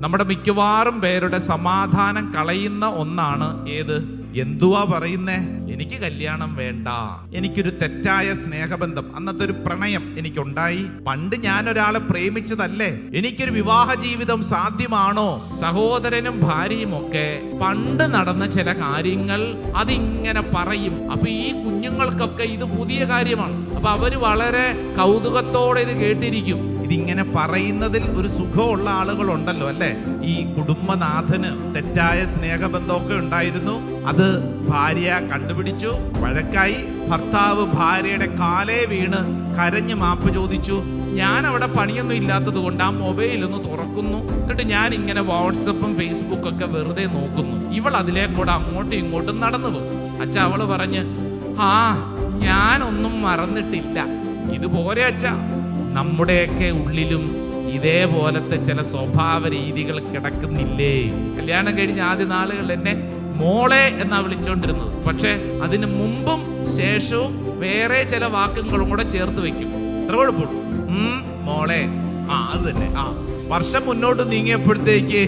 നമ്മുടെ മിക്കവാറും പേരുടെ സമാധാനം കളയുന്ന ഒന്നാണ് ഏത്? എന്തുവാ പറയുന്നേ? എനിക്ക് കല്യാണം വേണ്ട. എനിക്കൊരു തെറ്റായ സ്നേഹബന്ധം. അന്നത്തെ ഒരു പ്രണയം എനിക്കുണ്ടായി. പണ്ട് ഞാൻ ഒരാളെ പ്രേമിച്ചതല്ലേ? എനിക്കൊരു വിവാഹ ജീവിതം സാധ്യമാണോ? സഹോദരനും ഭാര്യയും ഒക്കെ പണ്ട് നടന്ന ചില കാര്യങ്ങൾ അതിങ്ങനെ പറയും. അപ്പൊ ഈ കുഞ്ഞുങ്ങൾക്കൊക്കെ ഇത് പുതിയ കാര്യമാണ്. അപ്പൊ അവർ വളരെ കൗതുകത്തോടെ ഇത് കേട്ടിരിക്കും. ഇതിങ്ങനെ പറയുന്നതിൽ ഒരു സുഖമുള്ള ആളുകളുണ്ടല്ലോ അല്ലെ? ഈ കുടുംബനാഥന് തെറ്റായ സ്നേഹബന്ധമൊക്കെ ഉണ്ടായിരുന്നു. അത് ഭാര്യ കണ്ടുപിടിച്ചു വഴക്കായി ഭർത്താവ് ഭാര്യയുടെ കാലേ വീണ് കരഞ്ഞ് മാപ്പ് ചോദിച്ചു ഞാൻ അവിടെ പണിയൊന്നും ഇല്ലാത്തത് കൊണ്ട് ആ മൊബൈൽ ഒന്ന് തുറക്കുന്നു. എന്നിട്ട് ഞാൻ ഇങ്ങനെ വാട്സപ്പും ഫേസ്ബുക്കും ഒക്കെ വെറുതെ നോക്കുന്നു. ഇവൾ അതിലേക്കൂടെ അങ്ങോട്ടും ഇങ്ങോട്ടും നടന്നു പോകും. അച്ഛ അവൾ പറഞ്ഞ് ആ ഞാനൊന്നും മറന്നിട്ടില്ല. ഇതുപോലെ അച്ഛ നമ്മുടെയൊക്കെ ഉള്ളിലും ഇതേപോലത്തെ ചില സ്വഭാവ രീതികൾ കിടക്കുന്നില്ലേ? കല്യാണം കഴിഞ്ഞ ആദ്യ നാളുകളിൽ എന്നെ മോളെ എന്നാ വിളിച്ചോണ്ടിരുന്നത്. പക്ഷെ അതിന് മുമ്പും ശേഷവും വേറെ ചില വാക്കുകളും കൂടെ ചേർത്ത് വെക്കും. അത്ര കുഴപ്പമുള്ളൂ. മോളെ. ആ അത് തന്നെ. ആ വർഷം മുന്നോട്ട് നീങ്ങിയപ്പോഴത്തേക്ക്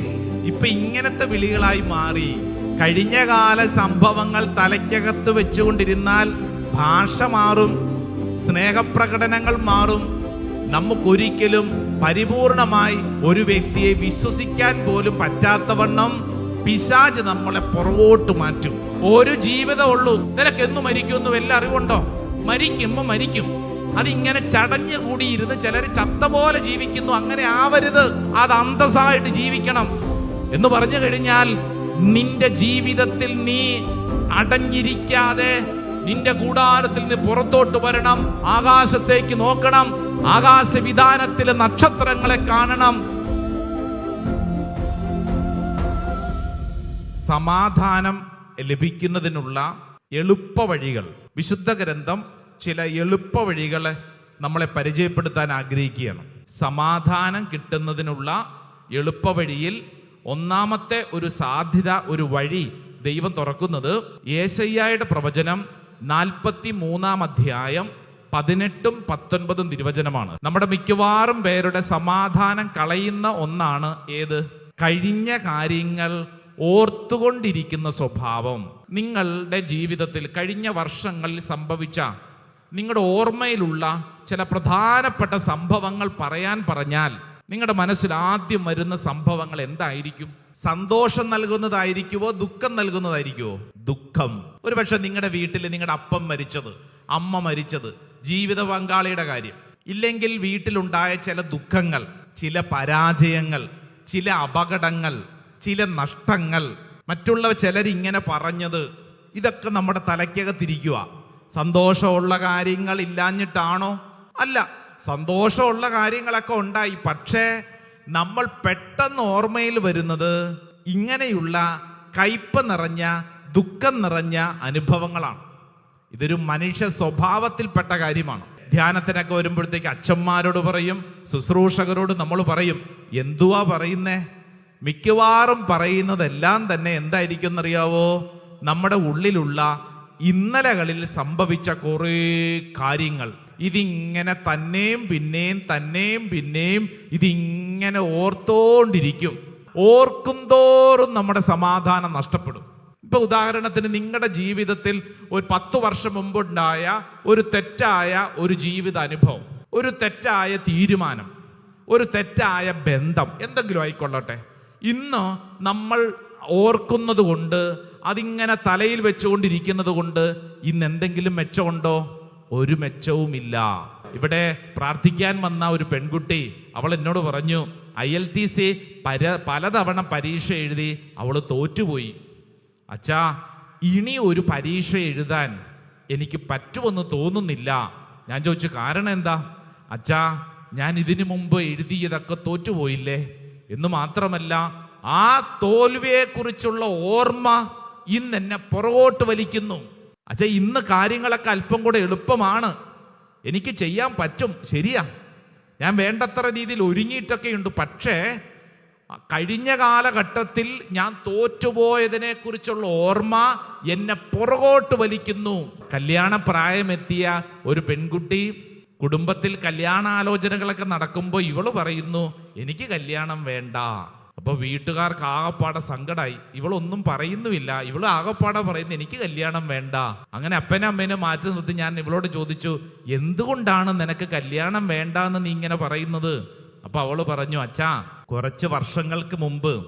ഇപ്പൊ ഇങ്ങനത്തെ വിളികളായി മാറി. കഴിഞ്ഞ കാല സംഭവങ്ങൾ തലയ്ക്കകത്ത് വെച്ചുകൊണ്ടിരുന്നാൽ ഭാഷ മാറും സ്നേഹപ്രകടനങ്ങൾ മാറും നമുക്കൊരിക്കലും പരിപൂർണമായി ഒരു വ്യക്തിയെ വിശ്വസിക്കാൻ പോലും പറ്റാത്തവണ്ണം പിശാജ് നമ്മളെ പുറകോട്ട് മാറ്റും. ഒരു ജീവിതം ഉള്ളൂ. നിനക്ക് എന്ന് മരിക്കുമെന്ന് വല്ല അറിവുണ്ടോ? മരിക്കുമ്പോ മരിക്കും. അതിങ്ങനെ ചടഞ്ഞു കൂടിയിരുന്ന് ചിലർ ചത്ത പോലെ ജീവിക്കുന്നു. അങ്ങനെ ആവരുത്. അത് അന്തസ്സായിട്ട് ജീവിക്കണം. എന്ന് പറഞ്ഞു കഴിഞ്ഞാൽ നിന്റെ ജീവിതത്തിൽ നീ അടഞ്ഞിരിക്കാതെ നിന്റെ കൂടാരത്തിൽ നിന്ന് പുറത്തോട്ട് വരണം. ആകാശത്തേക്ക് നോക്കണം. ആകാശ വിധാനത്തിലെ നക്ഷത്രങ്ങളെ കാണണം. സമാധാനം ലഭിക്കുന്നതിനുള്ള എളുപ്പ വഴികൾ വിശുദ്ധ ഗ്രന്ഥം ചില എളുപ്പ വഴികളെ നമ്മളെ പരിചയപ്പെടുത്താൻ ആഗ്രഹിക്കുകയാണ്. സമാധാനം കിട്ടുന്നതിനുള്ള എളുപ്പ വഴിയിൽ ഒന്നാമത്തെ ഒരു സാധ്യത ഒരു വഴി ദൈവം തുറക്കുന്നത് ഏശയ്യായുടെ പ്രവചനം നാൽപ്പത്തി മൂന്നാം അധ്യായം പതിനെട്ടും പത്തൊൻപതും തിരുവചനമാണ്. നമ്മുടെ മിക്കവാറും പേരുടെ സമാധാനം കളയുന്ന ഒന്നാണ് ഏത്? കഴിഞ്ഞ കാര്യങ്ങൾ ഓർത്തുകൊണ്ടിരിക്കുന്ന സ്വഭാവം. നിങ്ങളുടെ ജീവിതത്തിൽ കഴിഞ്ഞ വർഷങ്ങളിൽ സംഭവിച്ച നിങ്ങളുടെ ഓർമ്മയിലുള്ള ചില പ്രധാനപ്പെട്ട സംഭവങ്ങൾ പറയാൻ പറഞ്ഞാൽ നിങ്ങളുടെ മനസ്സിൽ ആദ്യം വരുന്ന സംഭവങ്ങൾ എന്തായിരിക്കും? സന്തോഷം നൽകുന്നതായിരിക്കുമോ ദുഃഖം നൽകുന്നതായിരിക്കുമോ ദുഃഖം. ഒരുപക്ഷെ നിങ്ങളുടെ വീട്ടിൽ നിങ്ങളുടെ അപ്പം മരിച്ചത് അമ്മ മരിച്ചത് ജീവിത പങ്കാളിയുടെ കാര്യം. ഇല്ലെങ്കിൽ വീട്ടിലുണ്ടായ ചില ദുഃഖങ്ങൾ ചില പരാജയങ്ങൾ ചില അപകടങ്ങൾ ചില നഷ്ടങ്ങൾ. മറ്റുള്ള ചിലരിങ്ങനെ പറഞ്ഞത് ഇതൊക്കെ നമ്മുടെ തലയ്ക്കകത്തിരിക്കുക സന്തോഷമുള്ള കാര്യങ്ങൾ ഇല്ലാഞ്ഞിട്ടാണോ? അല്ല. സന്തോഷമുള്ള കാര്യങ്ങളൊക്കെ ഉണ്ടായി. പക്ഷേ നമ്മൾ പെട്ടെന്ന് ഓർമ്മയിൽ വരുന്നത് ഇങ്ങനെയുള്ള കയ്പ് നിറഞ്ഞ ദുഃഖം നിറഞ്ഞ അനുഭവങ്ങളാണ്. ഇതൊരു മനുഷ്യ സ്വഭാവത്തിൽപ്പെട്ട കാര്യമാണ്. ധ്യാനത്തിനൊക്കെ വരുമ്പോഴത്തേക്ക് അച്ഛന്മാരോട് പറയും ശുശ്രൂഷകരോട് നമ്മൾ പറയും എന്തുവാ പറയുന്നേ? മിക്കവാറും പറയുന്നതെല്ലാം തന്നെ എന്തായിരിക്കും എന്നറിയാവോ നമ്മുടെ ഉള്ളിലുള്ള ഇന്നലകളിൽ സംഭവിച്ച കുറേ കാര്യങ്ങൾ. ഇതിങ്ങനെ തന്നെയും പിന്നെയും തന്നെയും പിന്നെയും ഇതിങ്ങനെ ഓർത്തോണ്ടിരിക്കും. ഓർക്കും തോറും നമ്മുടെ സമാധാനം നഷ്ടപ്പെടും. ഇപ്പൊ ഉദാഹരണത്തിന് നിങ്ങളുടെ ജീവിതത്തിൽ ഒരു പത്ത് വർഷം മുമ്പുണ്ടായ ഒരു തെറ്റായ ഒരു ജീവിത അനുഭവം ഒരു തെറ്റായ തീരുമാനം ഒരു തെറ്റായ ബന്ധം എന്തെങ്കിലും ആയിക്കൊള്ളട്ടെ. ഇന്ന് നമ്മൾ ഓർക്കുന്നത് കൊണ്ട് അതിങ്ങനെ തലയിൽ വെച്ചുകൊണ്ടിരിക്കുന്നത് കൊണ്ട് ഇന്ന് എന്തെങ്കിലും മെച്ചമുണ്ടോ? ഒരു മെച്ചവുമില്ല. ഇവിടെ പ്രാർത്ഥിക്കാൻ വന്ന ഒരു പെൺകുട്ടി അവൾ എന്നോട് പറഞ്ഞു ഐ എൽ ടി സി പര പലതവണ പരീക്ഷ എഴുതി അവൾ തോറ്റുപോയി. അച്ഛാ ഇനി ഒരു പരീക്ഷ എഴുതാൻ എനിക്ക് പറ്റുമെന്ന് തോന്നുന്നില്ല. ഞാൻ ചോദിച്ചു കാരണം എന്താ? അച്ഛാ ഞാൻ ഇതിനു മുമ്പ് എഴുതിയതൊക്കെ തോറ്റുപോയില്ലേ? എന്ന് മാത്രമല്ല ആ തോൽവിയെക്കുറിച്ചുള്ള ഓർമ്മ ഇന്ന് എന്നെ പുറകോട്ട് വലിക്കുന്നു. അച്ഛാ ഇന്ന് കാര്യങ്ങളൊക്കെ അല്പം കൂടെ എളുപ്പമാണ്. എനിക്ക് ചെയ്യാൻ പറ്റും. ശരിയാ. ഞാൻ വേണ്ടത്ര രീതിയിൽ ഒരുങ്ങിയിട്ടൊക്കെ ഉണ്ട് പക്ഷേ കഴിഞ്ഞ കാലഘട്ടത്തിൽ ഞാൻ തോറ്റുപോയതിനെ കുറിച്ചുള്ള ഓർമ്മ എന്നെ പുറകോട്ട് വലിക്കുന്നു. കല്യാണ പ്രായമെത്തിയ ഒരു പെൺകുട്ടി കുടുംബത്തിൽ കല്യാണാലോചനകളൊക്കെ നടക്കുമ്പോൾ ഇവൾ പറയുന്നു എനിക്ക് കല്യാണം വേണ്ട. അപ്പൊ വീട്ടുകാർക്ക് ആകപ്പാടെ സങ്കടമായി ഇവളൊന്നും പറയുന്നുമില്ല. ഇവൾ ആകപ്പാടെ പറയുന്നു എനിക്ക് കല്യാണം വേണ്ട. അങ്ങനെ അപ്പനും അമ്മേനെ മാറ്റി നിർത്തി ഞാൻ ഇവളോട് ചോദിച്ചു എന്തുകൊണ്ടാണ് നിനക്ക് കല്യാണം വേണ്ട എന്ന് നീ ഇങ്ങനെ പറയുന്നത്? അപ്പൊ അവൾ പറഞ്ഞു അച്ഛാ കുറച്ച് വർഷങ്ങൾക്ക് മുമ്പ്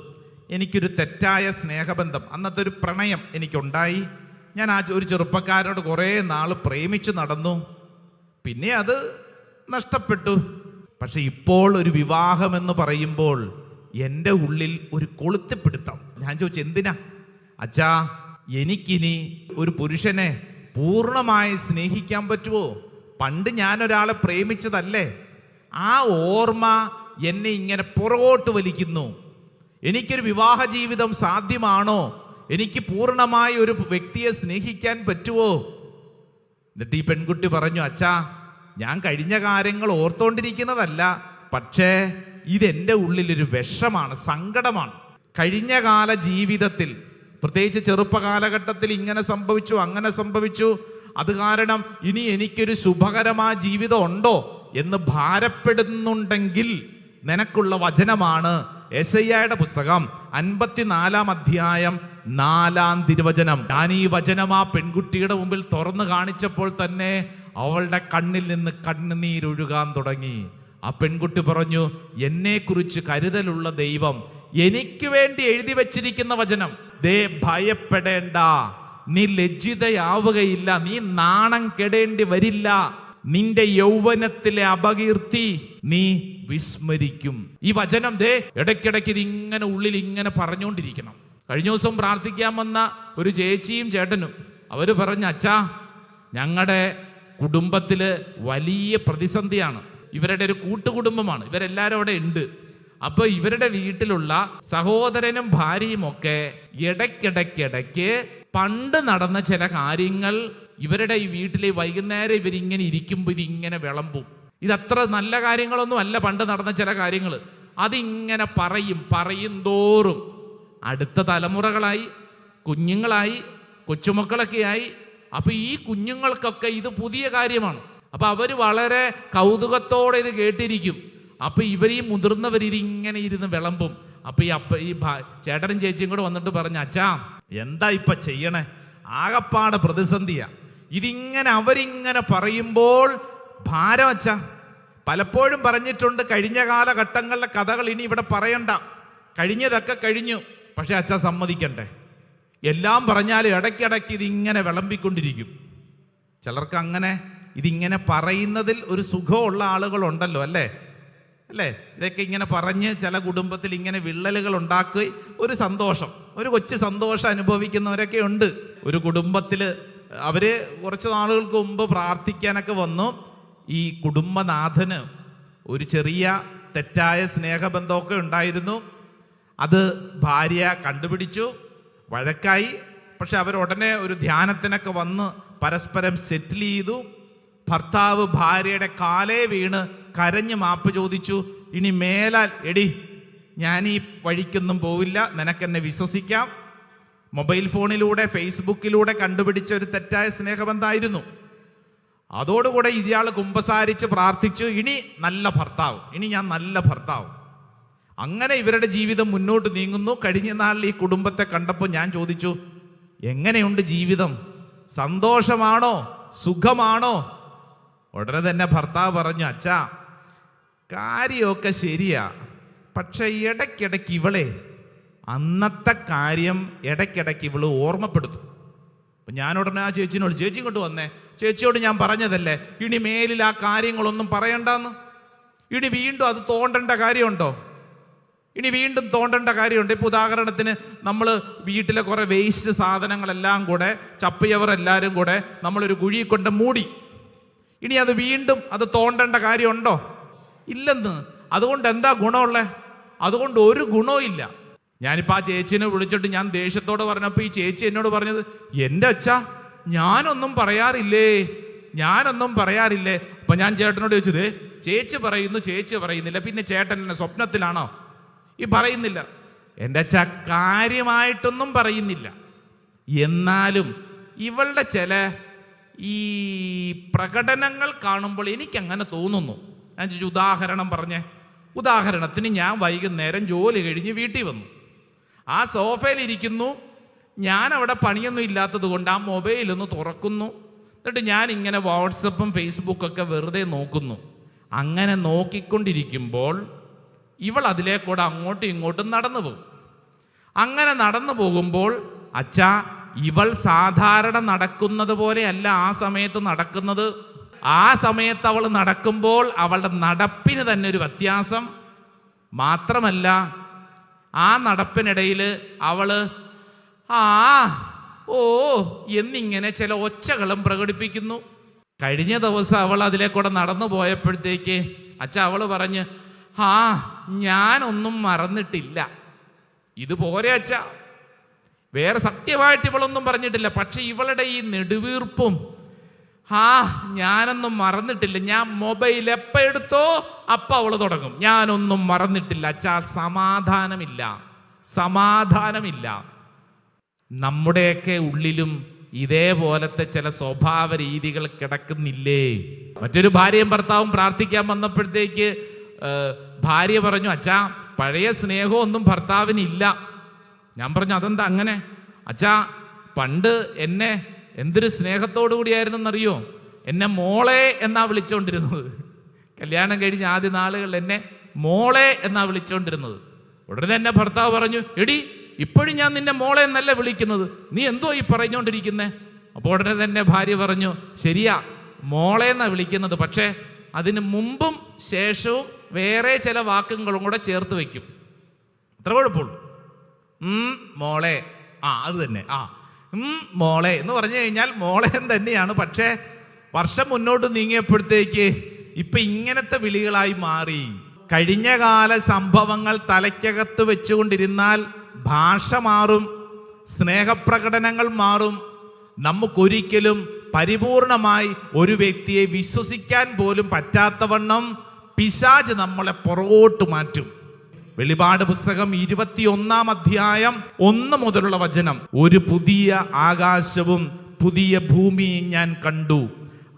എനിക്കൊരു തെറ്റായ സ്നേഹബന്ധം അന്നത്തെ ഒരു പ്രണയം എനിക്കുണ്ടായി. ഞാൻ ആ ഒരു ചെറുപ്പക്കാരനോട് കുറേ നാൾ പ്രേമിച്ചു നടന്നു. പിന്നെ അത് നഷ്ടപ്പെട്ടു. പക്ഷെ ഇപ്പോൾ ഒരു വിവാഹമെന്ന് പറയുമ്പോൾ എന്റെ ഉള്ളിൽ ഒരു കൊളുത്തിപ്പിടുത്തം. ഞാൻ ചോദിച്ചു എന്തിനാ? അച്ഛാ എനിക്കിനി ഒരു പുരുഷനെ പൂർണമായി സ്നേഹിക്കാൻ പറ്റുമോ പണ്ട് ഞാൻ ഒരാളെ പ്രേമിച്ചതല്ലേ. ആ ഓർമ്മ എന്നെ ഇങ്ങനെ പുറകോട്ട് വലിക്കുന്നു. എനിക്കൊരു വിവാഹ ജീവിതം സാധ്യമാണോ? എനിക്ക് പൂർണമായി ഒരു വ്യക്തിയെ സ്നേഹിക്കാൻ പറ്റുമോ എന്നിട്ട് ഈ പെൺകുട്ടി പറഞ്ഞു അച്ഛാ ഞാൻ കഴിഞ്ഞ കാര്യങ്ങൾ ഓർത്തോണ്ടിരിക്കുന്നതല്ല. പക്ഷേ ഇതെന്റെ ഉള്ളിലൊരു വിഷമാണ് സങ്കടമാണ്. കഴിഞ്ഞ കാല ജീവിതത്തിൽ പ്രത്യേകിച്ച് ചെറുപ്പകാലഘട്ടത്തിൽ ഇങ്ങനെ സംഭവിച്ചു അങ്ങനെ സംഭവിച്ചു. അത് കാരണം ഇനി എനിക്കൊരു ശുഭകരമായ ജീവിതം ഉണ്ടോ എന്ന് ഭാരപ്പെടുന്നുണ്ടെങ്കിൽ നിനക്കുള്ള വചനമാണ് എസയ്യയുടെ പുസ്തകം അൻപത്തിനാലാം അധ്യായം നാലാം തിരുവചനം. ഞാൻ ഈ വചനം ആ പെൺകുട്ടിയുടെ മുമ്പിൽ തുറന്നു കാണിച്ചപ്പോൾ തന്നെ അവളുടെ കണ്ണിൽ നിന്ന് കണ്ണുനീരൊഴുകാൻ തുടങ്ങി. ആ പെൺകുട്ടി പറഞ്ഞു എന്നെക്കുറിച്ച് കരുതലുള്ള ദൈവം എനിക്ക് വേണ്ടി എഴുതി വച്ചിരിക്കുന്ന വചനം. ദേ ഭയപ്പെടേണ്ട. നീ ലജ്ജിതയാവുകയില്ല. നീ നാണം കെടേണ്ടി വരില്ല. നിന്റെ യൗവനത്തിലെ അപകീർത്തി നീ വിസ്മരിക്കും. ഈ വചനം ദേ ഇടയ്ക്കിടയ്ക്ക് ഇത് ഇങ്ങനെ ഉള്ളിൽ ഇങ്ങനെ പറഞ്ഞുകൊണ്ടിരിക്കണം. കഴിഞ്ഞ ദിവസം പ്രാർത്ഥിക്കാൻ വന്ന ഒരു ചേച്ചിയും ചേട്ടനും അവർ പറഞ്ഞു അച്ഛാ ഞങ്ങളുടെ കുടുംബത്തിൽ വലിയ പ്രതിസന്ധിയാണ്. ഇവരുടെ ഒരു കൂട്ടുകുടുംബമാണ്. ഇവരെല്ലാവരും അവിടെ ഉണ്ട്. അപ്പോൾ ഇവരുടെ വീട്ടിലുള്ള സഹോദരനും ഭാര്യയും ഒക്കെ ഇടയ്ക്കിടയ്ക്കിടയ്ക്ക് പണ്ട് നടന്ന ചില കാര്യങ്ങൾ ഇവരുടെ ഈ വീട്ടിലെ വൈകുന്നേരം ഇവരിങ്ങനെ ഇരിക്കുമ്പോൾ ഇതിങ്ങനെ വിളമ്പും. ഇതത്ര നല്ല കാര്യങ്ങളൊന്നും അല്ല പണ്ട് നടന്ന ചില കാര്യങ്ങൾ അതിങ്ങനെ പറയും പറയും തോറും. അടുത്ത തലമുറകളായി കുഞ്ഞുങ്ങളായി കൊച്ചുമക്കളൊക്കെയായി. അപ്പോൾ ഈ കുഞ്ഞുങ്ങൾക്കൊക്കെ ഇത് പുതിയ കാര്യമാണ്. അപ്പൊ അവർ വളരെ കൗതുകത്തോടെ ഇത് കേട്ടിരിക്കും. അപ്പൊ ഇവർ ഈ മുതിർന്നവർ ഇതിങ്ങനെ ഇരുന്ന് വിളമ്പും. അപ്പൊ ഈ അപ്പ ഈ ചേട്ടനും ചേച്ചിയും കൂടെ വന്നിട്ട് പറഞ്ഞു അച്ഛാ എന്താ ഇപ്പൊ ചെയ്യണേ? ആകപ്പാട് പ്രതിസന്ധിയാ. ഇതിങ്ങനെ അവരിങ്ങനെ പറയുമ്പോൾ ഭാരം അച്ഛാ. പലപ്പോഴും പറഞ്ഞിട്ടുണ്ട് കഴിഞ്ഞ കാലഘട്ടങ്ങളിലെ കഥകൾ ഇനി ഇവിടെ പറയണ്ട. കഴിഞ്ഞതൊക്കെ കഴിഞ്ഞു. പക്ഷെ അച്ഛ സമ്മതിക്കണ്ടേ. എല്ലാം പറഞ്ഞാലും ഇടയ്ക്കിടയ്ക്ക് ഇതിങ്ങനെ വിളമ്പിക്കൊണ്ടിരിക്കും. ചിലർക്ക് അങ്ങനെ ഇതിങ്ങനെ പറയുന്നതിൽ ഒരു സുഖമുള്ള ആളുകളുണ്ടല്ലോ അല്ലേ? അല്ലേ? ഇതൊക്കെ ഇങ്ങനെ പറഞ്ഞ് ചില കുടുംബത്തിൽ ഇങ്ങനെ വിള്ളലുകൾ ഉണ്ടാക്കി ഒരു സന്തോഷം ഒരു കൊച്ചു സന്തോഷം അനുഭവിക്കുന്നവരൊക്കെ ഉണ്ട്. ഒരു കുടുംബത്തിൽ അവർ കുറച്ച് നാളുകൾക്ക് മുമ്പ് പ്രാർത്ഥിക്കാനൊക്കെ വന്നു. ഈ കുടുംബനാഥന് ഒരു ചെറിയ തെറ്റായ സ്നേഹബന്ധമൊക്കെ ഉണ്ടായിരുന്നു. അത് ഭാര്യ കണ്ടുപിടിച്ചു വഴക്കായി. പക്ഷെ അവർ ഉടനെ ഒരു ധ്യാനത്തിനൊക്കെ വന്ന് പരസ്പരം സെറ്റിൽ ചെയ്തു. ഭർത്താവ് ഭാര്യയുടെ കാലേ വീണ് കരഞ്ഞ് മാപ്പ് ചോദിച്ചു ഇനി മേലാൽ എടി ഞാൻ ഈ വഴിക്കൊന്നും പോവില്ല നിനക്കെന്നെ വിശ്വസിക്കാം. മൊബൈൽ ഫോണിലൂടെ ഫേസ്ബുക്കിലൂടെ കണ്ടുപിടിച്ച ഒരു തെറ്റായ സ്നേഹബന്ധമായിരുന്നു അതോടുകൂടെ ഇയാൾ കുമ്പസാരിച്ച് പ്രാർത്ഥിച്ചു ഇനി നല്ല ഭർത്താവ് ഇനി ഞാൻ നല്ല ഭർത്താവ്. അങ്ങനെ ഇവരുടെ ജീവിതം മുന്നോട്ട് നീങ്ങുന്നു. കഴിഞ്ഞ നാളിൽ ഈ കുടുംബത്തെ കണ്ടപ്പോൾ ഞാൻ ചോദിച്ചു എങ്ങനെയുണ്ട് ജീവിതം? സന്തോഷമാണോ? സുഖമാണോ? ഉടനെ തന്നെ ഭർത്താവ് പറഞ്ഞു അച്ഛാ കാര്യമൊക്കെ ശരിയാ. പക്ഷെ ഇടയ്ക്കിടയ്ക്ക് ഇവളെ അന്നത്തെ കാര്യം ഇടയ്ക്കിടയ്ക്ക് ഇവൾ ഓർമ്മപ്പെടുത്തും. അപ്പം ഞാൻ ഉടനെ ആ ചേച്ചിനോട് ചേച്ചി കൊണ്ട് വന്നേ. ചേച്ചിയോട് ഞാൻ പറഞ്ഞതല്ലേ ഇനി മേലിൽ ആ കാര്യങ്ങളൊന്നും പറയണ്ടെന്ന്? ഇനി വീണ്ടും അത് തോണ്ടേണ്ട കാര്യമുണ്ടോ? ഇനി വീണ്ടും തോണ്ടേണ്ട കാര്യമുണ്ട്? ഇപ്പോൾ ഉദാഹരണത്തിന് നമ്മൾ വീട്ടിലെ കുറേ വേസ്റ്റ് സാധനങ്ങളെല്ലാം കൂടെ ചപ്പിയവർ എല്ലാവരും കൂടെ നമ്മളൊരു കുഴി കൊണ്ട് മൂടി. ഇനി അത് വീണ്ടും അത് തോണ്ടേണ്ട കാര്യമുണ്ടോ? ഇല്ലെന്ന്. അതുകൊണ്ട് എന്താ ഗുണമുള്ളേ? അതുകൊണ്ട് ഒരു ഗുണവും ഇല്ല. ഞാനിപ്പോൾ ആ ചേച്ചിനെ വിളിച്ചിട്ട് ഞാൻ ദേഷ്യത്തോട് പറഞ്ഞപ്പോൾ ഈ ചേച്ചി എന്നോട് പറഞ്ഞത് എന്റെ അച്ഛ ഞാനൊന്നും പറയാറില്ലേ? ഞാനൊന്നും പറയാറില്ലേ? അപ്പൊ ഞാൻ ചേട്ടനോട് ചോദിച്ചത് ചേച്ചി പറയുന്നു ചേച്ചി പറയുന്നില്ല. പിന്നെ ചേട്ടൻ എന്നെ സ്വപ്നത്തിലാണോ? ഈ പറയുന്നില്ല. എന്റെ അച്ഛ കാര്യമായിട്ടൊന്നും പറയുന്നില്ല. എന്നാലും ഇവളുടെ ചില ഈ പ്രകടനങ്ങൾ കാണുമ്പോൾ എനിക്കങ്ങനെ തോന്നുന്നു. ഞാൻ ചോദിച്ചു ഉദാഹരണം പറഞ്ഞേ. ഉദാഹരണത്തിന് ഞാൻ വൈകുന്നേരം ജോലി കഴിഞ്ഞ് വീട്ടിൽ വന്നു. ആ സോഫയിൽ ഇരിക്കുന്നു. ഞാൻ അവിടെ പണിയൊന്നും ഇല്ലാത്തത് കൊണ്ട് ആ മൊബൈലൊന്ന് തുറക്കുന്നു. എന്നിട്ട് ഞാൻ ഇങ്ങനെ വാട്സപ്പും ഫേസ്ബുക്കൊക്കെ വെറുതെ നോക്കുന്നു. അങ്ങനെ നോക്കിക്കൊണ്ടിരിക്കുമ്പോൾ ഇവൾ അതിലേക്കൂടെ അങ്ങോട്ടും ഇങ്ങോട്ടും നടന്നു പോകും. അങ്ങനെ നടന്നു പോകുമ്പോൾ അച്ഛാ ഇവൾ സാധാരണ നടക്കുന്നത് പോലെയല്ല ആ സമയത്ത് നടക്കുന്നത്. ആ സമയത്ത് അവൾ നടക്കുമ്പോൾ അവളുടെ നടപ്പിന് തന്നെ ഒരു വ്യത്യാസം. മാത്രമല്ല ആ നടപ്പിനിടയിൽ അവൾ ആ ഓ എന്നിങ്ങനെ ചില ഒച്ചകളും പ്രകടിപ്പിക്കുന്നു. കഴിഞ്ഞ ദിവസം അവൾ അതിലെ കൂടെ നടന്നു പോയപ്പോഴത്തേക്ക് അച്ഛ അവൾ പറഞ്ഞ് ആ ഞാനൊന്നും മറന്നിട്ടില്ല. ഇതുപോലെ അച്ഛ. വേറെ സത്യമായിട്ട് ഇവളൊന്നും പറഞ്ഞിട്ടില്ല. പക്ഷെ ഇവളുടെ ഈ നെടുവീർപ്പും ആ ഞാനൊന്നും മറന്നിട്ടില്ല. ഞാൻ മൊബൈൽ എപ്പ എടുത്തോ അപ്പ അവൾ തുടങ്ങും. ഞാനൊന്നും മറന്നിട്ടില്ല. അച്ഛാ സമാധാനമില്ല. സമാധാനമില്ല. നമ്മുടെയൊക്കെ ഉള്ളിലും ഇതേപോലത്തെ ചില സ്വഭാവ രീതികൾ കിടക്കുന്നില്ലേ? മറ്റൊരു ഭാര്യയും ഭർത്താവും പ്രാർത്ഥിക്കാൻ വന്നപ്പോഴത്തേക്ക് ഭാര്യ പറഞ്ഞു അച്ഛാ പഴയ സ്നേഹമൊന്നും ഭർത്താവിനില്ല. ഞാൻ പറഞ്ഞു അതെന്താ അങ്ങനെ? അച്ഛാ പണ്ട് എന്നെ എന്തൊരു സ്നേഹത്തോടു കൂടിയായിരുന്നെന്നറിയോ? എന്നെ മോളെ എന്നാ വിളിച്ചുകൊണ്ടിരുന്നത് കല്യാണം കഴിഞ്ഞ ആദ്യ നാളുകളിൽ എന്നെ മോളെ എന്നാ വിളിച്ചുകൊണ്ടിരുന്നത് ഉടനെ തന്നെ ഭർത്താവ് പറഞ്ഞു എടി ഇപ്പോഴും ഞാൻ നിന്നെ മോളെ എന്നല്ല വിളിക്കുന്നത്. നീ എന്തോ ഈ പറഞ്ഞുകൊണ്ടിരിക്കുന്നേ അപ്പോൾ ഉടനെ തന്നെ ഭാര്യ പറഞ്ഞു ശരിയാ മോളെ എന്നാ വിളിക്കുന്നത്. പക്ഷേ അതിന് മുമ്പും ശേഷവും വേറെ ചില വാക്കുകളും കൂടെ ചേർത്ത് വയ്ക്കും. അത്ര കുഴപ്പമുള്ളൂ. മോളെ. ആ അത് തന്നെ. ആ. മോളെ എന്ന് പറഞ്ഞു കഴിഞ്ഞാൽ മോളെ തന്നെയാണ്. പക്ഷേ വർഷം മുന്നോട്ട് നീങ്ങിയപ്പോഴത്തേക്ക് ഇപ്പൊ ഇങ്ങനത്തെ വിളികളായി മാറി. കഴിഞ്ഞ കാല സംഭവങ്ങൾ തലയ്ക്കകത്ത് വെച്ചുകൊണ്ടിരുന്നാൽ ഭാഷ മാറും സ്നേഹപ്രകടനങ്ങൾ മാറും. നമുക്കൊരിക്കലും പരിപൂർണമായി ഒരു വ്യക്തിയെ വിശ്വസിക്കാൻ പോലും പറ്റാത്തവണ്ണം പിശാജ് നമ്മളെ പുറകോട്ട് മാറ്റും. വെളിപാട് പുസ്തകം ഇരുപത്തിയൊന്നാം അധ്യായം ഒന്ന് മുതലുള്ള വചനം. ഒരു പുതിയ ആകാശവും പുതിയ ഭൂമിയും ഞാൻ കണ്ടു.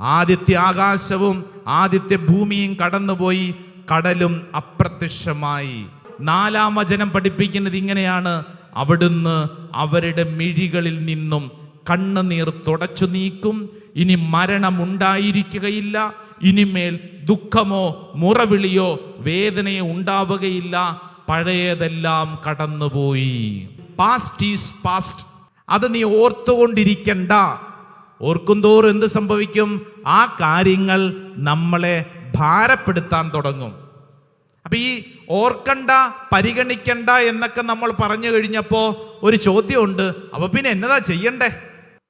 ആദ്യത്തെ ആകാശവും ആദ്യത്തെ ഭൂമിയും കടന്നുപോയി കടലും അപ്രത്യക്ഷമായി. നാലാം വചനം പഠിപ്പിക്കുന്നത് ഇങ്ങനെയാണ്. അവിടുന്ന് അവരുടെ മിഴികളിൽ നിന്നും കണ്ണുനീർ തുടച്ചു നീക്കും. ഇനി മരണമുണ്ടായിരിക്കുകയില്ല. ഇനിമേൽ ദുഃഖമോ മുറവിളിയോ വേദനയോ ഉണ്ടാവുകയില്ല. പഴയതെല്ലാം കടന്നുപോയി. പാസ്റ്റ് ഈസ് പാസ്റ്റ് അത് നീ ഓർത്തുകൊണ്ടിരിക്കണ്ട. ഓർക്കുന്തോറും എന്ത് സംഭവിക്കും? ആ കാര്യങ്ങൾ നമ്മളെ ഭാരപ്പെടുത്താൻ തുടങ്ങും. അപ്പൊ ഈ ഓർക്കണ്ട പരിഗണിക്കണ്ട എന്നൊക്കെ നമ്മൾ പറഞ്ഞു കഴിഞ്ഞപ്പോ ഒരു ചോദ്യമുണ്ട്. അപ്പൊ പിന്നെ എന്നതാ ചെയ്യണ്ടേ?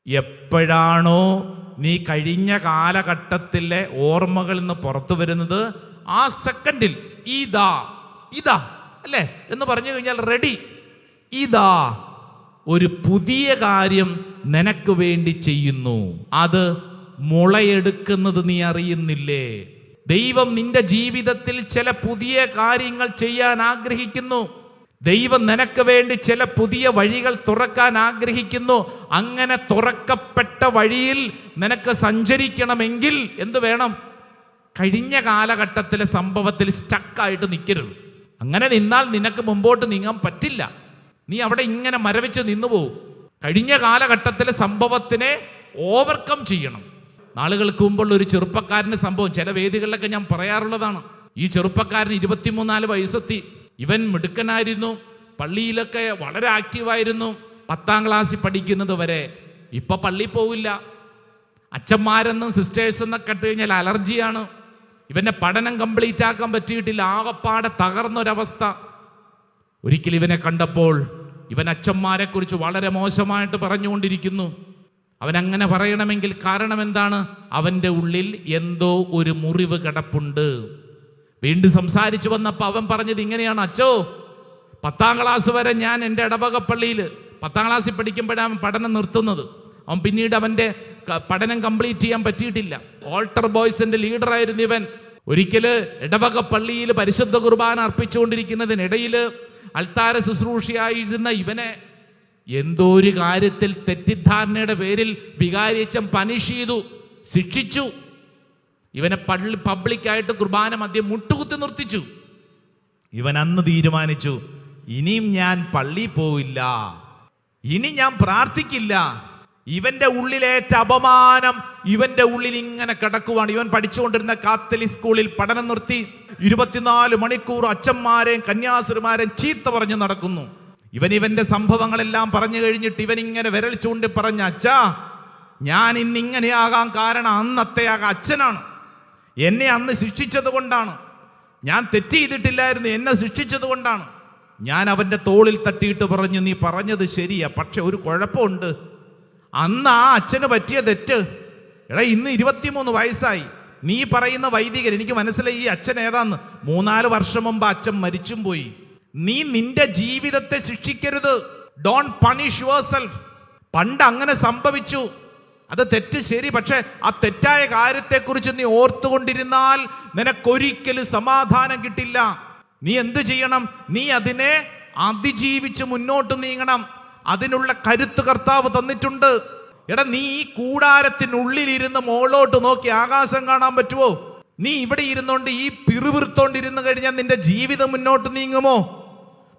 എപ്പോഴാണോ നീ കഴിഞ്ഞ കാലഘട്ടത്തിലെ ഓർമ്മകളിൽ നിന്ന് പുറത്തു വരുന്നത്? ആ സെക്കൻഡിൽ ഇതാ. ഇതാ. അല്ലേ? എന്ന് പറഞ്ഞു കഴിഞ്ഞാൽ റെഡി ഇതാ ഒരു പുതിയ കാര്യം നിനക്ക് വേണ്ടി ചെയ്യുന്നു. അത് മുളയെടുക്കുന്നത് നീ അറിയുന്നില്ലേ? ദൈവം നിന്റെ ജീവിതത്തിൽ ചില പുതിയ കാര്യങ്ങൾ ചെയ്യാൻ ആഗ്രഹിക്കുന്നു. ദൈവം നിനക്ക് വേണ്ടി ചില പുതിയ വഴികൾ തുറക്കാൻ ആഗ്രഹിക്കുന്നു. അങ്ങനെ തുറക്കപ്പെട്ട വഴിയിൽ നിനക്ക് സഞ്ചരിക്കണമെങ്കിൽ എന്ത് വേണം? കഴിഞ്ഞ കാലഘട്ടത്തിലെ സംഭവത്തിൽ സ്റ്റക്കായിട്ട് നിൽക്കരുത്. അങ്ങനെ നിന്നാൽ നിനക്ക് മുമ്പോട്ട് നീങ്ങാൻ പറ്റില്ല. നീ അവിടെ ഇങ്ങനെ മരവിച്ച് നിന്നു പോകും കഴിഞ്ഞ കാലഘട്ടത്തിലെ സംഭവത്തിനെ ഓവർകം ചെയ്യണം. നാളുകൾക്ക് മുമ്പുള്ള ഒരു ചെറുപ്പക്കാരന് സംഭവം ചില വേദികളിലൊക്കെ ഞാൻ പറയാറുള്ളതാണ്. ഈ ചെറുപ്പക്കാരൻ ഇരുപത്തിമൂന്നാൽ വയസ്സെത്തി. ഇവൻ മിടുക്കനായിരുന്നു പള്ളിയിലൊക്കെ വളരെ ആക്റ്റീവായിരുന്നു പത്താം ക്ലാസ്സിൽ പഠിക്കുന്നത് വരെ. ഇപ്പൊ പള്ളി പോവില്ല. അച്ഛന്മാരെന്നും സിസ്റ്റേഴ്സ് എന്നൊക്കെ ഇട്ട് കഴിഞ്ഞാൽ അലർജിയാണ് ഇവന്റെ പഠനം കംപ്ലീറ്റ് ആക്കാൻ പറ്റിയിട്ടില്ല ആകപ്പാടെ തകർന്നൊരവസ്ഥ. ഒരിക്കൽ ഇവനെ കണ്ടപ്പോൾ ഇവൻ അച്ഛന്മാരെ കുറിച്ച് വളരെ മോശമായിട്ട് പറഞ്ഞുകൊണ്ടിരിക്കുന്നു. അവൻ അങ്ങനെ പറയണമെങ്കിൽ കാരണം എന്താണ്? അവന്റെ ഉള്ളിൽ എന്തോ ഒരു മുറിവ് കിടപ്പുണ്ട്. വീണ്ടും സംസാരിച്ചു വന്നപ്പോൾ അവൻ പറഞ്ഞത് ഇങ്ങനെയാണ് അച്ഛോ പത്താം ക്ലാസ് വരെ ഞാൻ എന്റെ ഇടവകപ്പള്ളിയിൽ പത്താം ക്ലാസ്സിൽ പഠിക്കുമ്പോഴാണ് അവൻ പഠനം നിർത്തുന്നത്. അവൻ പിന്നീട് അവന്റെ പഠനം കംപ്ലീറ്റ് ചെയ്യാൻ പറ്റിയിട്ടില്ല. ഓൾട്ടർ ബോയ്സിന്റെ ലീഡറായിരുന്നു ഇവൻ. ഒരിക്കൽ ഇടവക പള്ളിയിൽ പരിശുദ്ധ കുർബാന അർപ്പിച്ചുകൊണ്ടിരിക്കുന്നതിനിടയിൽ അൽത്താര ശുശ്രൂഷയായിരുന്ന ഇവനെ എന്തോ ഒരു കാര്യത്തിൽ തെറ്റിദ്ധാരണയുടെ പേരിൽ വികാരിയച്ചൻ പനിഷ് ചെയ്തു ശിക്ഷിച്ചു. ഇവനെ പള്ളി പബ്ലിക്കായിട്ട് കുർബാന മധ്യം മുട്ടുകുത്തി നിർത്തിച്ചു. ഇവൻ അന്ന് തീരുമാനിച്ചു ഇനിയും ഞാൻ പള്ളി പോവില്ല. ഇനി ഞാൻ പ്രാർത്ഥിക്കില്ല. ഇവന്റെ ഉള്ളിലേറ്റ അപമാനം ഇവന്റെ ഉള്ളിൽ ഇങ്ങനെ കിടക്കുവാണ്. ഇവൻ പഠിച്ചുകൊണ്ടിരുന്ന കാത്തലിക് സ്കൂളിൽ പഠനം നിർത്തി. ഇരുപത്തിനാല് മണിക്കൂർ അച്ഛന്മാരെയും കന്യാസുരമാരെയും ചീത്ത പറഞ്ഞു നടക്കുന്നു. ഇവൻ ഇവന്റെ സംഭവങ്ങളെല്ലാം പറഞ്ഞു കഴിഞ്ഞിട്ട് ഇവൻ ഇങ്ങനെ വിരൽ ചൂണ്ടി പറഞ്ഞ അച്ഛാ ഞാൻ ഇന്നിങ്ങനെയാകാൻ കാരണം അന്നത്തെ ആ അച്ഛനാണ്. എന്നെ അന്ന് ശിക്ഷിച്ചത് കൊണ്ടാണ്. ഞാൻ തെറ്റ് ചെയ്തിട്ടില്ലായിരുന്നു എന്നെ ശിക്ഷിച്ചത് കൊണ്ടാണ്. ഞാൻ അവന്റെ തോളിൽ തട്ടിയിട്ട് പറഞ്ഞു നീ പറഞ്ഞത് ശരിയാ പക്ഷെ ഒരു കുഴപ്പമുണ്ട്. അന്ന് ആ അച്ഛന് പറ്റിയ തെറ്റ്. എടാ ഇന്ന് ഇരുപത്തിമൂന്ന് വയസ്സായി. നീ പറയുന്ന വൈദികൻ എനിക്ക് മനസ്സിലായി ഈ അച്ഛൻ ഏതാന്ന്. മൂന്നാൽ വർഷം മുമ്പ് അച്ഛൻ മരിച്ചും പോയി. നീ നിന്റെ ജീവിതത്തെ ശിക്ഷിക്കരുത്. ഡോൺ പണിഷ് യുവർ സെൽഫ് പണ്ട് അങ്ങനെ സംഭവിച്ചു. അത് തെറ്റ് ശരി പക്ഷെ ആ തെറ്റായ കാര്യത്തെക്കുറിച്ച് നീ ഓർത്തുകൊണ്ടിരുന്നാൽ നിനക്കൊരിക്കലും സമാധാനം കിട്ടില്ല. നീ എന്തു ചെയ്യണം? നീ അതിനെ അതിജീവിച്ച് മുന്നോട്ട് നീങ്ങണം. അതിനുള്ള കരുത്ത് കർത്താവ് തന്നിട്ടുണ്ട്. എടാ നീ ഈ കൂടാരത്തിനുള്ളിലിരുന്ന് മോളോട്ട് നോക്കി ആകാശം കാണാൻ പറ്റുമോ നീ ഇവിടെ ഇരുന്നോണ്ട് ഈ പിറുപിറുത്തോണ്ടിരുന്ന് കഴിഞ്ഞാൽ നിന്റെ ജീവിതം മുന്നോട്ട് നീങ്ങുമോ?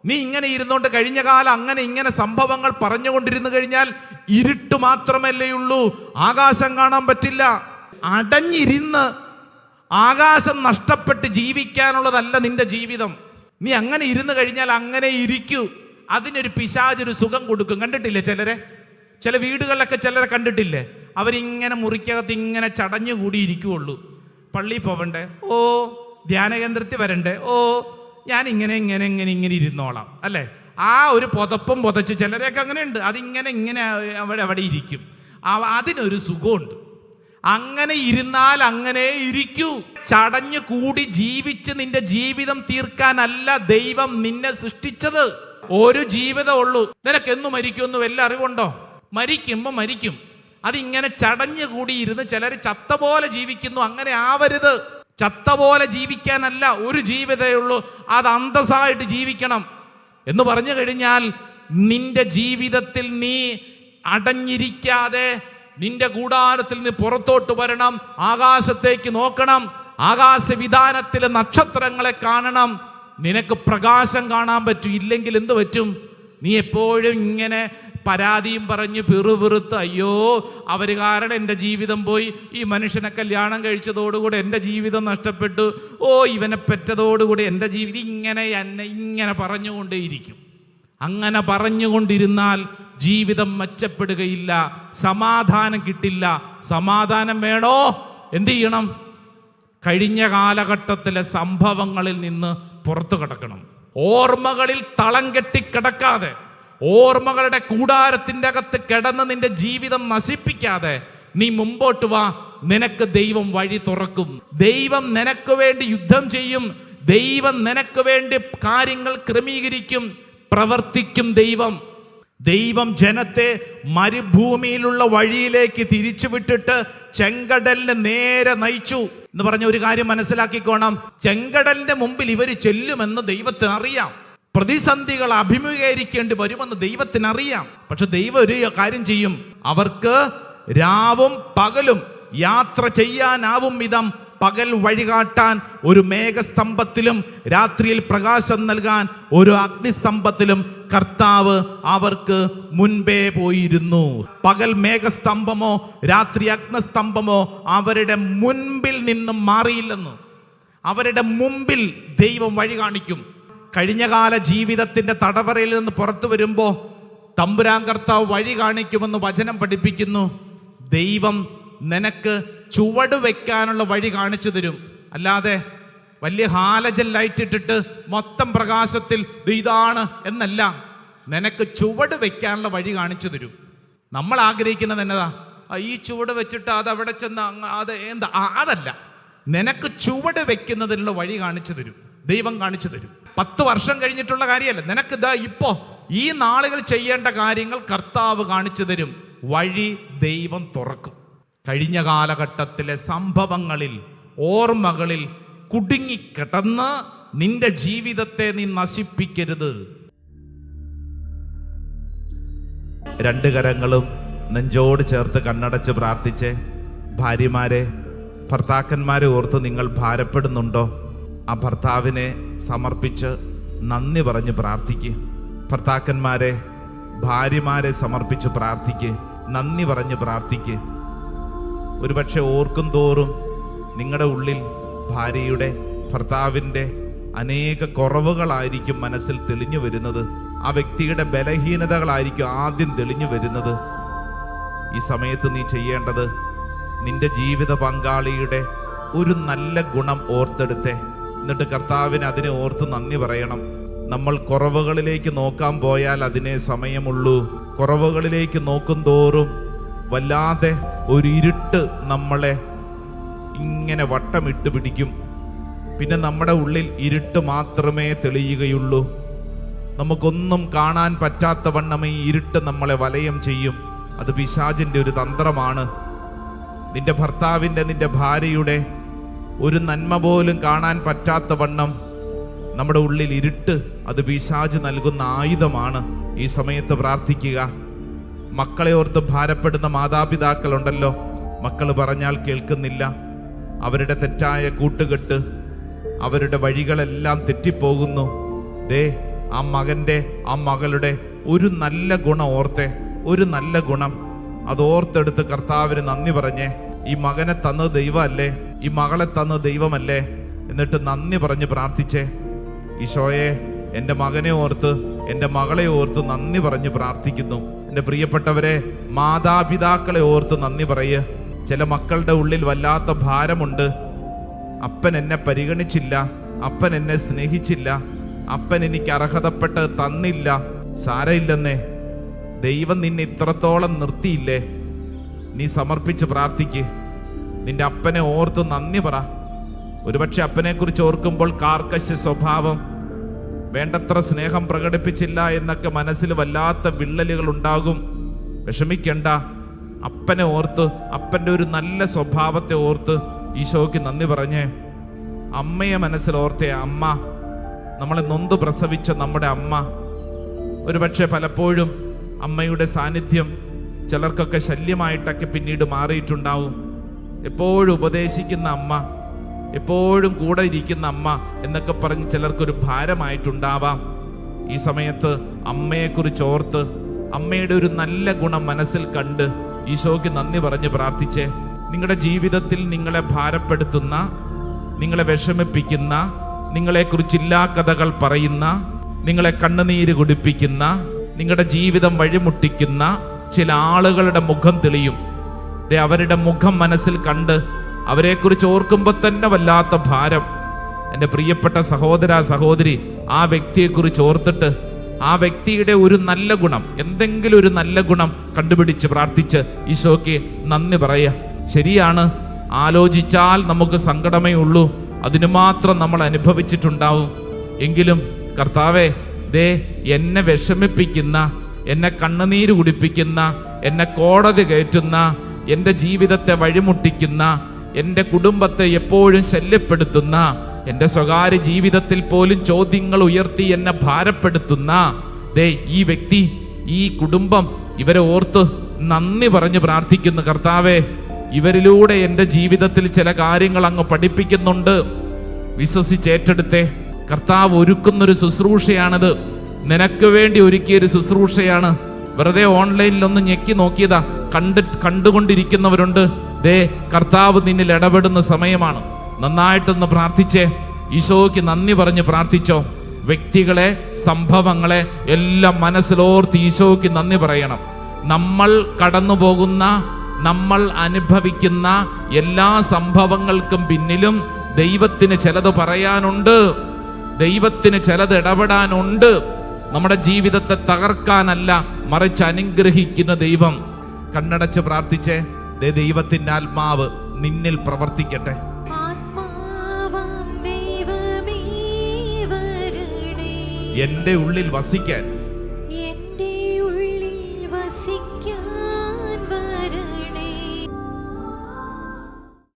നീ ഇങ്ങനെ ഇരുന്നോണ്ട് കഴിഞ്ഞ കാലം അങ്ങനെ ഇങ്ങനെ സംഭവങ്ങൾ പറഞ്ഞുകൊണ്ടിരുന്നു കഴിഞ്ഞാൽ ഇരുട്ട് മാത്രമല്ലേ ഉള്ളൂ. ആകാശം കാണാൻ പറ്റില്ല. അടഞ്ഞിരുന്ന് ആകാശം നഷ്ടപ്പെട്ട് ജീവിക്കാനുള്ളതല്ല നിന്റെ ജീവിതം. നീ അങ്ങനെ ഇരുന്ന് കഴിഞ്ഞാൽ അങ്ങനെ ഇരിക്കൂ. അതിനൊരു പിശാചൊരു സുഖം കൊടുക്കും. കണ്ടിട്ടില്ലേ ചിലരെ? ചില വീടുകളിലൊക്കെ ചിലരെ കണ്ടിട്ടില്ലേ? അവരിങ്ങനെ മുറിക്കകത്ത് ഇങ്ങനെ ചടഞ്ഞു കൂടി ഇരിക്കുള്ളൂ പള്ളിയിൽ പോവണ്ടേ? ഓ ധ്യാനകേന്ദ്രത്തിൽ വരണ്ടേ? ഓ ഞാൻ ഇങ്ങനെ ഇങ്ങനെ ഇങ്ങനെ ഇങ്ങനെ ഇരുന്നോളാം. അല്ലേ? ആ ഒരു പുതപ്പും പുതച്ച് ചിലരെയൊക്കെ അങ്ങനെയുണ്ട്. അതിങ്ങനെ ഇങ്ങനെ അവിടെ അവിടെ ഇരിക്കും. അതിനൊരു സുഖമുണ്ട്. അങ്ങനെ ഇരുന്നാൽ അങ്ങനെ ഇരിക്കൂ. ചടഞ്ഞു കൂടി ജീവിച്ച് നിന്റെ ജീവിതം തീർക്കാനല്ല ദൈവം നിന്നെ സൃഷ്ടിച്ചത്. ഒരു ജീവിതം ഉള്ളൂ. നിനക്ക് എന്ന് മരിക്കുമെന്ന് വല്ല അറിവുണ്ടോ? മരിക്കുമ്പോ മരിക്കും. അതിങ്ങനെ ചടഞ്ഞു കൂടിയിരുന്ന് ചിലർ ചത്ത പോലെ ജീവിക്കുന്നു. അങ്ങനെ ആവരുത്. ചത്ത പോലെ ജീവിക്കാനല്ല ഒരു ജീവിതമേ ഉള്ളൂ. അത് അന്തസ്സായിട്ട് ജീവിക്കണം. എന്ന് പറഞ്ഞു കഴിഞ്ഞാൽ നിന്റെ ജീവിതത്തിൽ നീ അടഞ്ഞിരിക്കാതെ നിന്റെ കൂടാരത്തിൽ നിന്ന് പുറത്തോട്ട് വരണം. ആകാശത്തേക്ക് നോക്കണം. ആകാശ വിധാനത്തിലെ നക്ഷത്രങ്ങളെ കാണണം. നിനക്ക് പ്രകാശം കാണാൻ പറ്റും ഇല്ലെങ്കിൽ എന്ത് പറ്റും? നീ എപ്പോഴും ഇങ്ങനെ പരാതിയും പറഞ്ഞ് പിറുപിറുത്ത് അയ്യോ അവർ കാരണം എന്റെ ജീവിതം പോയി ഈ മനുഷ്യനെ കല്യാണം കഴിച്ചതോടുകൂടി എന്റെ ജീവിതം നഷ്ടപ്പെട്ടു. ഓ ഇവനെ പെറ്റതോടുകൂടി എന്റെ ജീവിതം ഇങ്ങനെ എന്നെ ഇങ്ങനെ പറഞ്ഞുകൊണ്ടേയിരിക്കും. അങ്ങനെ പറഞ്ഞുകൊണ്ടിരുന്നാൽ ജീവിതം മെച്ചപ്പെടുകയില്ല സമാധാനം കിട്ടില്ല. സമാധാനം വേണോ? എന്ത് ചെയ്യണം? കഴിഞ്ഞ കാലഘട്ടത്തിലെ സംഭവങ്ങളിൽ നിന്ന് പുറത്തു കിടക്കണം. ഓർമ്മകളിൽ തളം കെട്ടി കിടക്കാതെ ഓർമ്മകളുടെ കൂടാരത്തിന്റെ അകത്ത് കിടന്ന് നിന്റെ ജീവിതം നശിപ്പിക്കാതെ നീ മുമ്പോട്ട് വാ നിനക്ക് ദൈവം വഴി തുറക്കും. ദൈവം നിനക്ക് വേണ്ടി യുദ്ധം ചെയ്യും ദൈവം നിനക്ക് വേണ്ടി കാര്യങ്ങൾ ക്രമീകരിക്കും പ്രവർത്തിക്കും ദൈവം. ദൈവം ജനത്തെ മരുഭൂമിയിലുള്ള വഴിയിലേക്ക് തിരിച്ചു വിട്ടിട്ട് ചെങ്കടലിന് നേരെ നയിച്ചു എന്ന് പറഞ്ഞ ഒരു കാര്യം മനസ്സിലാക്കിക്കോണം. ചെങ്കടലിന്റെ മുമ്പിൽ ഇവർ ചെല്ലുമെന്ന് ദൈവത്തിന് അറിയാം പ്രതിസന്ധികൾ അഭിമുഖീകരിക്കേണ്ടി വരുമെന്ന് ദൈവത്തിന് അറിയാം പക്ഷെ ദൈവം ഒരു കാര്യം ചെയ്യും. അവർക്ക് രാവും പകലും യാത്ര ചെയ്യാനാവും വിധം പകൽ വഴികാട്ടാൻ ഒരു മേഘസ്തംഭത്തിലും രാത്രിയിൽ പ്രകാശം നൽകാൻ ഒരു അഗ്നിസ്തംഭത്തിലും കർത്താവ് അവർക്ക് മുൻപേ പോയിരുന്നു. പകൽ മേഘസ്തംഭമോ രാത്രി അഗ്നസ്തംഭമോ അവരുടെ മുൻപിൽ നിന്നും മാറിയില്ലെന്ന് അവരുടെ മുമ്പിൽ ദൈവം വഴി കാണിക്കും. കഴിഞ്ഞകാല ജീവിതത്തിന്റെ തടവറയിൽ നിന്ന് പുറത്തു വരുമ്പോൾ തമ്പുരാൻ കർത്താവ് വഴി കാണിക്കുമെന്ന് വചനം പഠിപ്പിക്കുന്നു. ദൈവം നിനക്ക് ചുവട് വെക്കാനുള്ള വഴി കാണിച്ചു തരും. അല്ലാതെ വലിയ ഹാലജൻ ലൈറ്റ് ഇട്ടിട്ട് മൊത്തം പ്രകാശത്തിൽ "ദേ ഇതാണ് എന്നല്ല. നിനക്ക് ചുവട് വെക്കാനുള്ള വഴി കാണിച്ചു തരും. നമ്മൾ ആഗ്രഹിക്കുന്നത് എന്നതാ? ഈ ചുവട് വെച്ചിട്ട് അത് അവിടെ ചെന്ന് അത് എന്താ? അതല്ല. നിനക്ക് ചുവട് വെക്കുന്നതിനുള്ള വഴി കാണിച്ചു തരും. ദൈവം കാണിച്ചു തരും. പത്ത് വർഷം കഴിഞ്ഞിട്ടുള്ള കാര്യമല്ല. നിനക്ക് ഇതാ ഇപ്പോ ഈ നാളുകൾ ചെയ്യേണ്ട കാര്യങ്ങൾ കർത്താവ് കാണിച്ചു തരും. വഴി ദൈവം തുറക്കും. കഴിഞ്ഞ കാലഘട്ടത്തിലെ സംഭവങ്ങളിൽ ഓർമ്മകളിൽ കുടുങ്ങിക്കിടന്ന് നിന്റെ ജീവിതത്തെ നീ നശിപ്പിക്കരുത്. രണ്ട് കരങ്ങളും നെഞ്ചോട് ചേർത്ത് കണ്ണടച്ച് പ്രാർത്ഥിച്ച്. ഭാര്യമാരെ ഭർത്താക്കന്മാരെ ഓർത്ത് നിങ്ങൾ ഭാരപ്പെടുന്നുണ്ടോ? ആ ഭർത്താവിനെ സമർപ്പിച്ച് നന്ദി പറഞ്ഞ് പ്രാർത്ഥിക്കുക ഭർത്താക്കന്മാരെ ഭാര്യമാരെ സമർപ്പിച്ച് പ്രാർത്ഥിക്കുക നന്ദി പറഞ്ഞ് പ്രാർത്ഥിക്കുക ഒരുപക്ഷെ ഓർക്കും തോറും നിങ്ങളുടെ ഉള്ളിൽ ഭാര്യയുടെ ഭർത്താവിന്റെ അനേക കുറവുകളായിരിക്കും മനസ്സിൽ തെളിഞ്ഞു വരുന്നത്. ആ വ്യക്തിയുടെ ബലഹീനതകളായിരിക്കും ആദ്യം തെളിഞ്ഞു വരുന്നത്. ഈ സമയത്ത് നീ ചെയ്യേണ്ടത് നിന്റെ ജീവിത പങ്കാളിയുടെ ഒരു നല്ല ഗുണം ഓർത്തെടുത്തേ. എന്നിട്ട് കർത്താവിന് അതിനെ ഓർത്ത് നന്ദി പറയണം. നമ്മൾ കുറവുകളിലേക്ക് നോക്കാൻ പോയാൽ അതിനെ സമയമുള്ളൂ. കുറവുകളിലേക്ക് നോക്കും തോറും വല്ലാതെ ഒരു ഇരുട്ട് നമ്മളെ ഇങ്ങനെ വട്ടമിട്ട് പിടിക്കും. പിന്നെ നമ്മുടെ ഉള്ളിൽ ഇരുട്ട് മാത്രമേ തെളിയുകയുള്ളൂ. നമുക്കൊന്നും കാണാൻ പറ്റാത്ത വണ്ണം ഈ ഇരുട്ട് നമ്മളെ വലയം ചെയ്യും. അത് പിശാചിന്റെ ഒരു തന്ത്രമാണ്. നിന്റെ ഭർത്താവിന്റെ നിന്റെ ഭാര്യയുടെ ഒരു നന്മ പോലും കാണാൻ പറ്റാത്ത വണ്ണം നമ്മുടെ ഉള്ളിൽ ഇരുട്ട് അത് പിശാജ് നൽകുന്ന ആയുധമാണ്. ഈ സമയത്ത് പ്രാർത്ഥിക്കുക. മക്കളെ ഓർത്ത് ഭാരപ്പെടുന്ന മാതാപിതാക്കളുണ്ടല്ലോ. മക്കൾ പറഞ്ഞാൽ കേൾക്കുന്നില്ല. അവരുടെ തെറ്റായ കൂട്ടുകെട്ട് അവരുടെ വഴികളെല്ലാം തെറ്റിപ്പോകുന്നു. ദേ ആ മകന്റെ ആ മകളുടെ ഒരു നല്ല ഗുണം ഓർത്തെ ഒരു നല്ല ഗുണം. അത് ഓർത്തെടുത്ത് കർത്താവിന് നന്ദി പറഞ്ഞേ. ഈ മകനെ തന്ന ദൈവമല്ലേ? ഈ മകളെ തന്ന ദൈവമല്ലേ? എന്നിട്ട് നന്ദി പറഞ്ഞ് പ്രാർത്ഥിച്ചേ. ഈശോയെ എന്റെ മകനെ ഓർത്ത് എന്റെ മകളെ ഓർത്ത് നന്ദി പറഞ്ഞ് പ്രാർത്ഥിക്കുന്നു. എന്റെ പ്രിയപ്പെട്ടവരെ മാതാപിതാക്കളെ ഓർത്ത് നന്ദി പറയുക ചില മക്കളുടെ ഉള്ളിൽ വല്ലാത്ത ഭാരമുണ്ട്. അപ്പൻ എന്നെ പരിഗണിച്ചില്ല. അപ്പൻ എന്നെ സ്നേഹിച്ചില്ല. അപ്പൻ എനിക്ക് അർഹതപ്പെട്ട് തന്നില്ല. സാരയില്ലെന്നേ ദൈവം നിന്നെ ഇത്രത്തോളം നിർത്തിയില്ലേ? നീ സമർപ്പിച്ച് പ്രാർത്ഥിക്ക്. നിന്റെ അപ്പനെ ഓർത്ത് നന്ദി പറ. ഒരുപക്ഷെ അപ്പനെക്കുറിച്ച് ഓർക്കുമ്പോൾ കാർക്കശ സ്വഭാവം വേണ്ടത്ര സ്നേഹം പ്രകടിപ്പിച്ചില്ല എന്നൊക്കെ മനസ്സിൽ വല്ലാത്ത വിള്ളലുകൾ ഉണ്ടാകും. വിഷമിക്കണ്ട. അപ്പനെ ഓർത്ത് അപ്പന്റെ ഒരു നല്ല സ്വഭാവത്തെ ഓർത്ത് ഈശോയ്ക്ക് നന്ദി പറഞ്ഞേ അമ്മയെ മനസ്സിൽ ഓർത്തേ അമ്മ നമ്മളെ നൊന്ത് പ്രസവിച്ച നമ്മുടെ അമ്മ. ഒരുപക്ഷെ പലപ്പോഴും അമ്മയുടെ സാന്നിധ്യം ചിലർക്കൊക്കെ ശല്യമായിട്ടൊക്കെ പിന്നീട് മാറിയിട്ടുണ്ടാവും. എപ്പോഴും ഉപദേശിക്കുന്ന അമ്മ. എപ്പോഴും കൂടെ ഇരിക്കുന്ന അമ്മ എന്നൊക്കെ പറഞ്ഞ് ചിലർക്കൊരു ഭാരമായിട്ടുണ്ടാവാം. ഈ സമയത്ത് അമ്മയെക്കുറിച്ച് ഓർത്ത് അമ്മയുടെ ഒരു നല്ല ഗുണം മനസ്സിൽ കണ്ട് ഈശോയ്ക്ക് നന്ദി പറഞ്ഞ് പ്രാർത്ഥിച്ചേ. നിങ്ങളുടെ ജീവിതത്തിൽ നിങ്ങളെ ഭാരപ്പെടുത്തുന്ന നിങ്ങളെ വിഷമിപ്പിക്കുന്ന നിങ്ങളെക്കുറിച്ചില്ലാ കഥകൾ പറയുന്ന നിങ്ങളെ കണ്ണുനീര് കുടിപ്പിക്കുന്ന നിങ്ങളുടെ ജീവിതം വഴിമുട്ടിക്കുന്ന ചില ആളുകളുടെ മുഖം തെളിയും. അവരുടെ മുഖം മനസ്സിൽ കണ്ട് അവരെക്കുറിച്ച് ഓർക്കുമ്പോൾ തന്നെ വല്ലാത്ത ഭാരം. എന്റെ പ്രിയപ്പെട്ട സഹോദര സഹോദരി ആ വ്യക്തിയെക്കുറിച്ച് ഓർത്തിട്ട് ആ വ്യക്തിയുടെ ഒരു നല്ല ഗുണം എന്തെങ്കിലും ഒരു നല്ല ഗുണം കണ്ടുപിടിച്ച് പ്രാർത്ഥിച്ച് ഈശോയ്ക്ക് നന്ദി പറയുക. ശരിയാണ് ആലോചിച്ചാൽ നമുക്ക് സങ്കടമേ ഉള്ളൂ. അതിനു മാത്രം നമ്മൾ അനുഭവിച്ചിട്ടുണ്ടാവും. എങ്കിലും കർത്താവെ ദേ എന്നെ വിഷമിപ്പിക്കുന്ന എന്നെ കണ്ണുനീര് കുടിപ്പിക്കുന്ന എന്നെ കോടതി കയറ്റുന്ന എന്റെ ജീവിതത്തെ വഴിമുട്ടിക്കുന്ന എന്റെ കുടുംബത്തെ എപ്പോഴും ശല്യപ്പെടുത്തുന്ന എന്റെ സ്വകാര്യ ജീവിതത്തിൽ പോലും ചോദ്യങ്ങൾ ഉയർത്തി എന്നെ ഭാരപ്പെടുത്തുന്ന ദേ ഈ വ്യക്തി ഈ കുടുംബം ഇവരെ ഓർത്ത് നന്ദി പറഞ്ഞ് പ്രാർത്ഥിക്കുന്നു കർത്താവെ. ഇവരിലൂടെ എന്റെ ജീവിതത്തിൽ ചില കാര്യങ്ങൾ അങ്ങ് പഠിപ്പിക്കുന്നുണ്ട്. വിശ്വസിച്ചേറ്റെടുത്തേ കർത്താവ് ഒരുക്കുന്നൊരു ശുശ്രൂഷയാണിത്. നിനക്ക് വേണ്ടി ഒരുക്കിയൊരു ശുശ്രൂഷയാണ്. വെറുതെ ഓൺലൈനിലൊന്ന് ഞെക്കി നോക്കിയതാ. കണ്ട് കണ്ടുകൊണ്ടിരിക്കുന്നവരുണ്ട്. ദേ കർത്താവ് നിന്നിൽ ഇടപെടുന്ന സമയമാണ്. നന്നായിട്ടൊന്ന് പ്രാർത്ഥിച്ചേ. ഈശോയ്ക്ക് നന്ദി പറഞ്ഞ് പ്രാർത്ഥിച്ചോ. വ്യക്തികളെ സംഭവങ്ങളെ എല്ലാം മനസ്സിലോർത്ത് ഈശോയ്ക്ക് നന്ദി പറയണം. നമ്മൾ കടന്നു പോകുന്ന നമ്മൾ അനുഭവിക്കുന്ന എല്ലാ സംഭവങ്ങൾക്കും പിന്നിലും ദൈവത്തിന് ചിലത് പറയാനുണ്ട്. ദൈവത്തിന് ചിലത് ഇടപെടാനുണ്ട്. നമ്മുടെ ജീവിതത്തെ തകർക്കാനല്ല മറിച്ച് അനുഗ്രഹിക്കുന്ന ദൈവം. കണ്ണടച്ച് പ്രാർത്ഥിച്ചേ. ദേ ദൈവത്തിന്റെ ആത്മാവ് നിന്നിൽ പ്രവർത്തിക്കട്ടെ. എന്റെ ഉള്ളിൽ വസിക്കാൻ